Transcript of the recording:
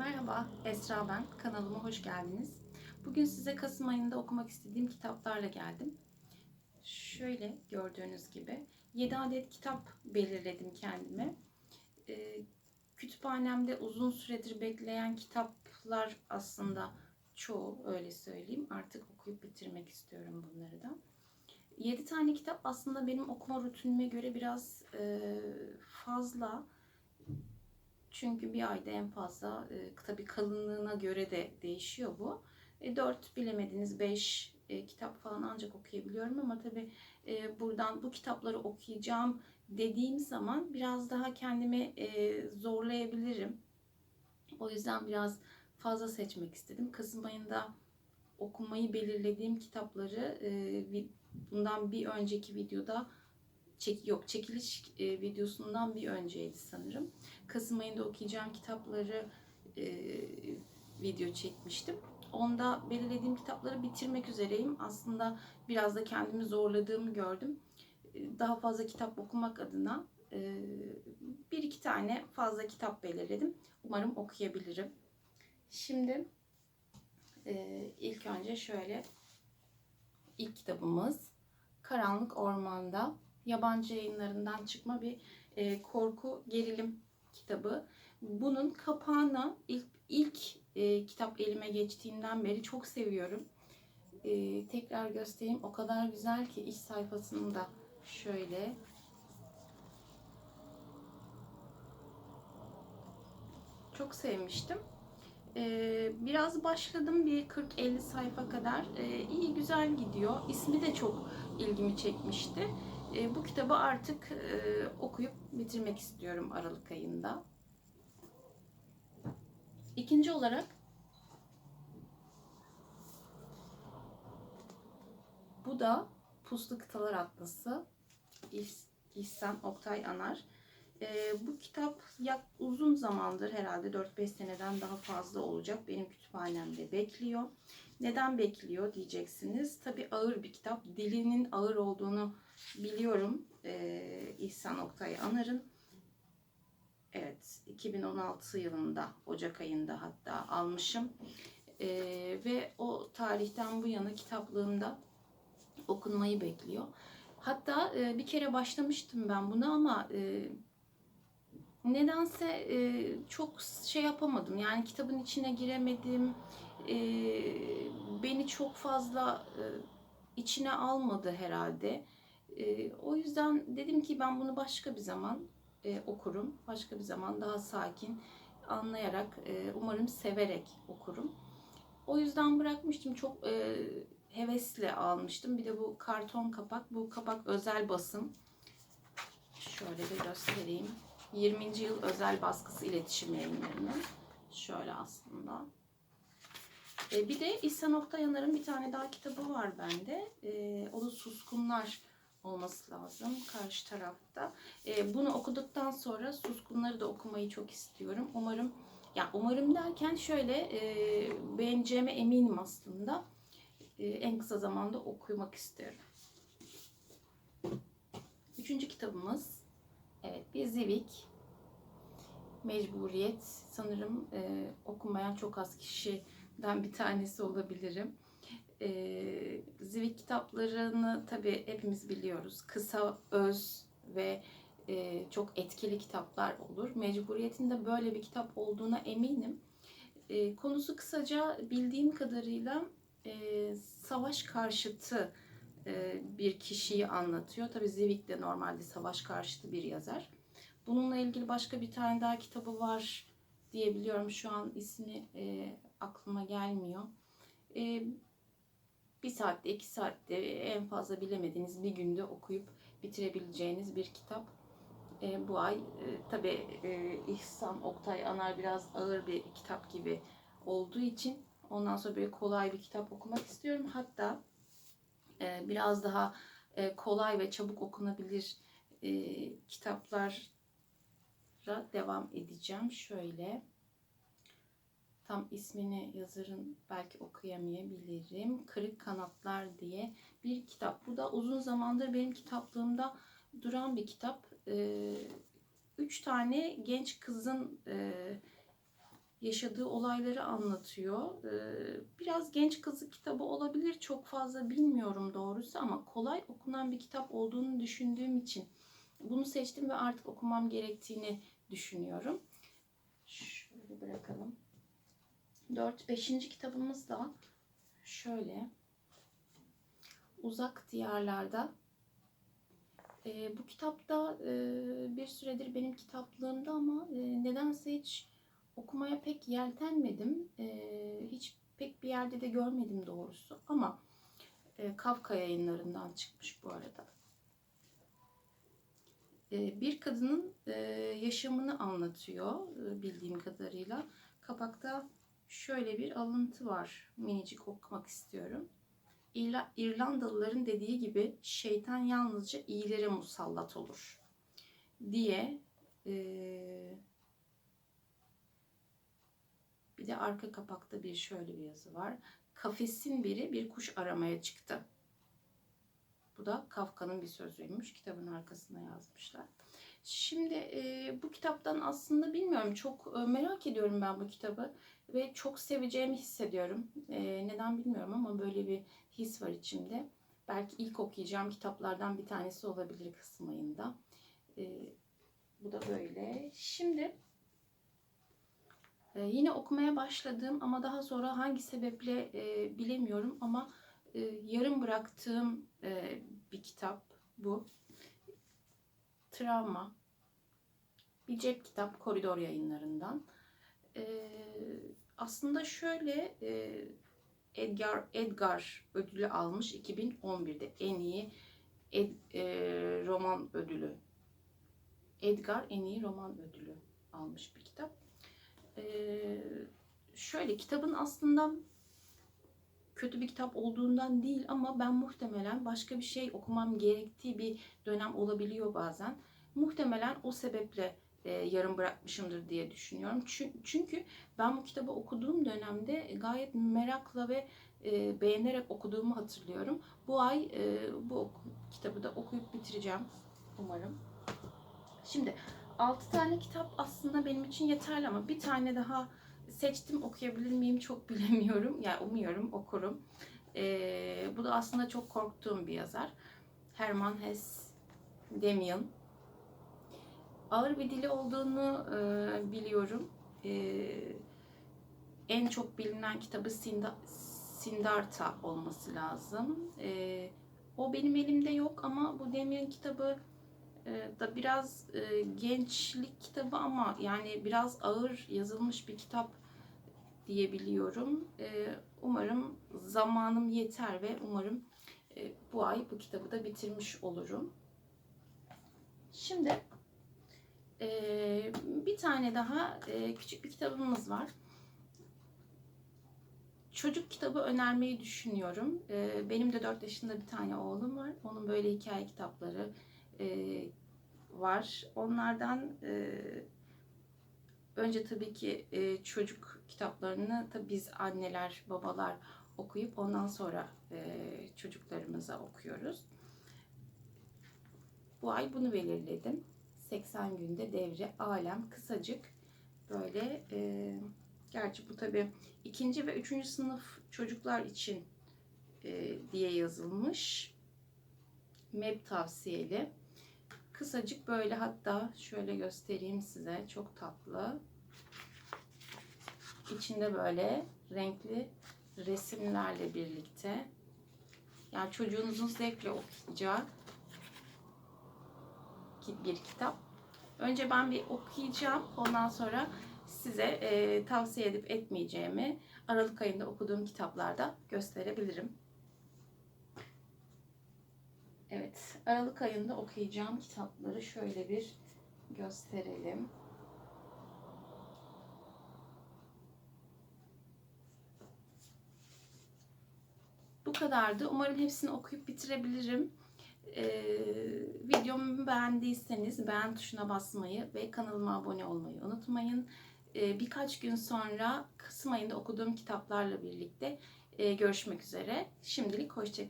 Merhaba, Esra ben. Kanalıma hoş geldiniz. Bugün size Kasım ayında okumak istediğim kitaplarla geldim. Şöyle gördüğünüz gibi 7 adet kitap belirledim kendime. Ee, kütüphanemde uzun süredir bekleyen kitaplar aslında çoğu öyle söyleyeyim. Artık okuyup bitirmek istiyorum bunları da. 7 tane kitap aslında benim okuma rutinime göre biraz e, fazla. Çünkü bir ayda en fazla e, tabii kalınlığına göre de değişiyor bu. E, 4 bilemediniz 5 e, kitap falan ancak okuyabiliyorum ama tabii e, buradan bu kitapları okuyacağım dediğim zaman biraz daha kendimi e, zorlayabilirim. O yüzden biraz fazla seçmek istedim. Kasım ayında okumayı belirlediğim kitapları e, bundan bir önceki videoda çek yok çekiliş e, videosundan bir önceydi sanırım. Kasım ayında okuyacağım kitapları e, video çekmiştim. Onda belirlediğim kitapları bitirmek üzereyim. Aslında biraz da kendimi zorladığımı gördüm. E, Daha fazla kitap okumak adına e, bir iki tane fazla kitap belirledim. Umarım okuyabilirim. Şimdi e, ilk önce şöyle ilk kitabımız Karanlık Ormanda yabancı yayınlarından çıkma bir e, korku gerilim kitabı. Bunun kapağını ilk ilk e, kitap elime geçtiğinden beri çok seviyorum. E, tekrar göstereyim. O kadar güzel ki iç sayfasında şöyle çok sevmiştim. E, biraz başladım bir 40-50 sayfa kadar. E, iyi güzel gidiyor. İsmi de çok ilgimi çekmişti. E, bu kitabı artık e, okuyup bitirmek istiyorum Aralık ayında. İkinci olarak bu da Puslu Kıtalar Atlası İhs- İhsan Oktay Anar. E, bu kitap yak uzun zamandır herhalde 4-5 seneden daha fazla olacak. Benim kütüphanemde bekliyor. Neden bekliyor diyeceksiniz. Tabi ağır bir kitap. Dilinin ağır olduğunu biliyorum. Ee, İhsan Oktay Anar'ın. Evet, 2016 yılında, Ocak ayında hatta almışım. Ee, ve o tarihten bu yana kitaplığımda okunmayı bekliyor. Hatta e, bir kere başlamıştım ben buna ama e, nedense e, çok şey yapamadım. Yani kitabın içine giremedim. E, beni çok fazla e, içine almadı herhalde. E, o yüzden dedim ki ben bunu başka bir zaman e, okurum. Başka bir zaman daha sakin, anlayarak, e, umarım severek okurum. O yüzden bırakmıştım. Çok e, hevesle almıştım. Bir de bu karton kapak. Bu kapak özel basım. Şöyle de göstereyim. 20. yıl özel baskısı iletişim yayınlarının. Şöyle aslında. E, bir de İhsan Oktayanar'ın bir tane daha kitabı var bende. E, o da Suskunlar olması lazım karşı tarafta. E, bunu okuduktan sonra Suskunları da okumayı çok istiyorum. Umarım, ya umarım derken şöyle e, beğeneceğime eminim aslında. E, en kısa zamanda okumak istiyorum. Üçüncü kitabımız, evet bir Zivik. Mecburiyet. Sanırım e, okumayan çok az kişiden bir tanesi olabilirim. E, Zivik kitaplarını tabii hepimiz biliyoruz. Kısa, öz ve e, çok etkili kitaplar olur. Mecburiyet'in de böyle bir kitap olduğuna eminim. E, konusu kısaca bildiğim kadarıyla e, savaş karşıtı bir kişiyi anlatıyor. Tabii Zivik de normalde savaş karşıtı bir yazar. Bununla ilgili başka bir tane daha kitabı var diyebiliyorum. Şu an ismi e, aklıma gelmiyor. E, bir saatte, iki saatte en fazla bilemediğiniz bir günde okuyup bitirebileceğiniz bir kitap. E, bu ay e, tabii e, İhsan Oktay Anar biraz ağır bir kitap gibi olduğu için ondan sonra böyle kolay bir kitap okumak istiyorum. Hatta e, biraz daha e, kolay ve çabuk okunabilir e, kitaplara devam edeceğim. Şöyle tam ismini yazarın belki okuyamayabilirim. Kırık Kanatlar diye bir kitap. Bu da uzun zamandır benim kitaplığımda duran bir kitap. Ee, üç tane genç kızın e, yaşadığı olayları anlatıyor. Ee, biraz genç kızı kitabı olabilir. Çok fazla bilmiyorum doğrusu ama kolay okunan bir kitap olduğunu düşündüğüm için bunu seçtim ve artık okumam gerektiğini düşünüyorum. Şöyle bırakalım. 4 5. kitabımız da şöyle Uzak Diyarlarda e, bu kitapta e, bir süredir benim kitaplığımda ama e, nedense hiç okumaya pek yeltenmedim. E, hiç pek bir yerde de görmedim doğrusu. Ama e, Kafka yayınlarından çıkmış bu arada. E, bir kadının e, yaşamını anlatıyor e, bildiğim kadarıyla. Kapakta şöyle bir alıntı var. Minicik okumak istiyorum. İrla- İrlandalıların dediği gibi şeytan yalnızca iyilere musallat olur diye eee, bir de arka kapakta bir şöyle bir yazı var. Kafesin biri bir kuş aramaya çıktı. Bu da Kafka'nın bir sözüymüş. Kitabın arkasına yazmışlar. Şimdi e, bu kitaptan aslında bilmiyorum çok e, merak ediyorum ben bu kitabı ve çok seveceğimi hissediyorum. E, neden bilmiyorum ama böyle bir his var içimde. Belki ilk okuyacağım kitaplardan bir tanesi olabilir Kasım ayında. E, bu da böyle. Şimdi e, yine okumaya başladım ama daha sonra hangi sebeple e, bilemiyorum ama e, yarım bıraktığım e, bir kitap bu. Travma. Bir cep kitap koridor yayınlarından. E, aslında şöyle e, Edgar Edgar ödülü almış 2011'de en iyi ed, e, roman ödülü. Edgar en iyi roman ödülü almış bir kitap. E, şöyle kitabın aslında kötü bir kitap olduğundan değil ama ben muhtemelen başka bir şey okumam gerektiği bir dönem olabiliyor bazen. Muhtemelen o sebeple e, yarım bırakmışımdır diye düşünüyorum. Çü- Çünkü ben bu kitabı okuduğum dönemde gayet merakla ve e, beğenerek okuduğumu hatırlıyorum. Bu ay e, bu kitabı da okuyup bitireceğim umarım. Şimdi 6 tane kitap aslında benim için yeterli ama bir tane daha seçtim okuyabilir miyim çok bilemiyorum. Yani umuyorum okurum. E, bu da aslında çok korktuğum bir yazar. Herman Hesse Demian ağır bir dili olduğunu e, biliyorum. E, en çok bilinen kitabı Sinda, Sindarta olması lazım. E, o benim elimde yok ama bu Demir'in kitabı da biraz e, gençlik kitabı ama yani biraz ağır yazılmış bir kitap diyebiliyorum. E, umarım zamanım yeter ve umarım e, bu ay bu kitabı da bitirmiş olurum. Şimdi ee, bir tane daha e, küçük bir kitabımız var. Çocuk kitabı önermeyi düşünüyorum. Ee, benim de 4 yaşında bir tane oğlum var. Onun böyle hikaye kitapları e, var. Onlardan e, önce tabii ki e, çocuk kitaplarını tabii biz anneler, babalar okuyup ondan sonra e, çocuklarımıza okuyoruz. Bu ay bunu belirledim. 80 günde devre alem kısacık böyle e, gerçi bu tabi ikinci ve üçüncü sınıf çocuklar için e, diye yazılmış MEB tavsiyeli kısacık böyle hatta şöyle göstereyim size çok tatlı içinde böyle renkli resimlerle birlikte yani çocuğunuzun zevkle okuyacağı bir kitap. Önce ben bir okuyacağım. Ondan sonra size e, tavsiye edip etmeyeceğimi Aralık ayında okuduğum kitaplarda gösterebilirim. Evet, Aralık ayında okuyacağım kitapları şöyle bir gösterelim. Bu kadardı. Umarım hepsini okuyup bitirebilirim. Ee, videomu beğendiyseniz beğen tuşuna basmayı ve kanalıma abone olmayı unutmayın. Ee, birkaç gün sonra Kasım ayında okuduğum kitaplarla birlikte e, görüşmek üzere. Şimdilik hoşçakalın.